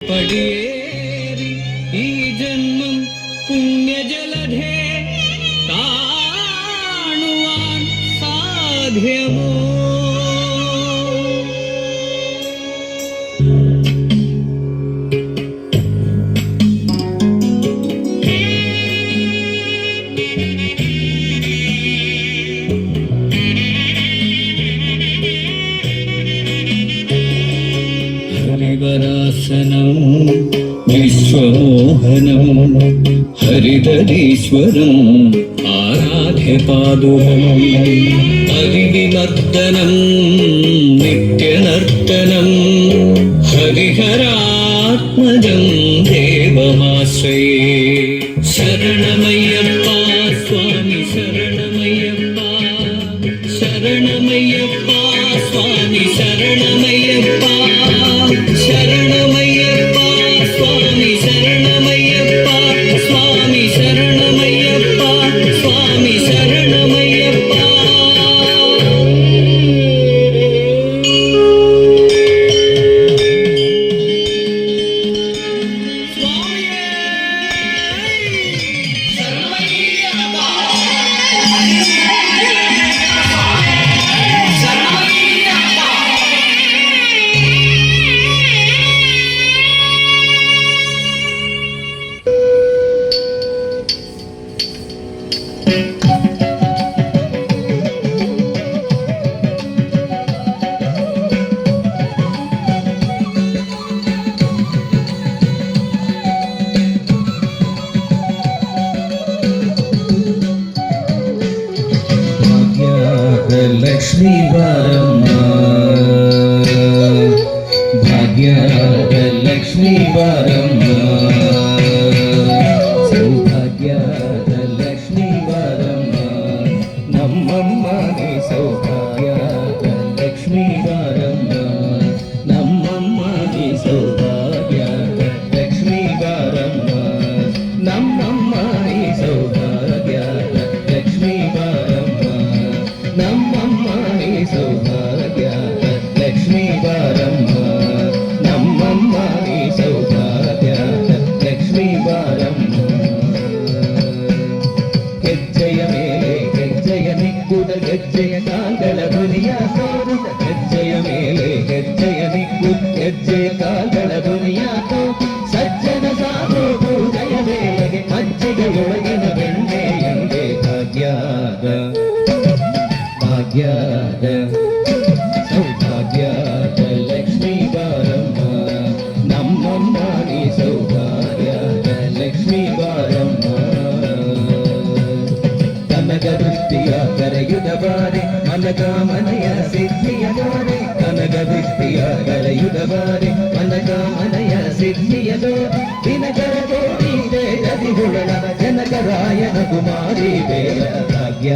पढ़िए। ഹരിവരാസനം വിശ്വമോഹനം ഹരിതരീശ്വരം ആരാധ്യപാദുകം ഹരിവിമർദ്ദനം നിത്യനർത്തനം ഹരിഹരാത്മജം ദേവമാശ്രയേ. ശരണമയ്യപ്പ భాగ్యలక్ష్మీ వరమ్మ భాగ్యలక్ష్మీ వరమ్మ సౌభాగ్యలక్ష్మీ వరమ్మ నమ్మమ్మ నీ ಹೆಜ್ಜೆಯ ಕಾಲ್ಗಳ ಧ್ವನಿಯ ತೋರುದ ಹೆಜ್ಜೆಯ ಮೇಲೆ ಹೆಜ್ಜೆಯ ನಿಕ್ಕು ಹೆಜ್ಜೆಯ ಕಾಲ್ಗಳ ಧ್ವನಿಯ ತೋ ಸಜ್ಜನ ಸಾಧು ಪೂಜೆಯ ವೇಳೆಗೆ ಮಜ್ಜಿಗೆಯೊಳಗಿನ ಬೆಣ್ಣೆ ಎಂದೇ ಭಾಗ್ಯದ ಭಾಗ್ಯದ ಬಾರೆ ಮನಕ ಮನೆಯ ಸಿದ್ಧಿಯ ಬಾರೆ ಕನಕ ದೃಷ್ಟಿಯ ಕರೆಯುದ ಬಾರೆ ಮನಕ ಮನೆಯ ಸಿದ್ಧಿಯ ದೋರೆ ದಿನಕರ ಕೋಟಿ ದೇಹದಿ ಹುಳನ ಜನಕ ರಾಯನ ಕುಮಾರಿ ಬೇಲ ಭಾಗ್ಯ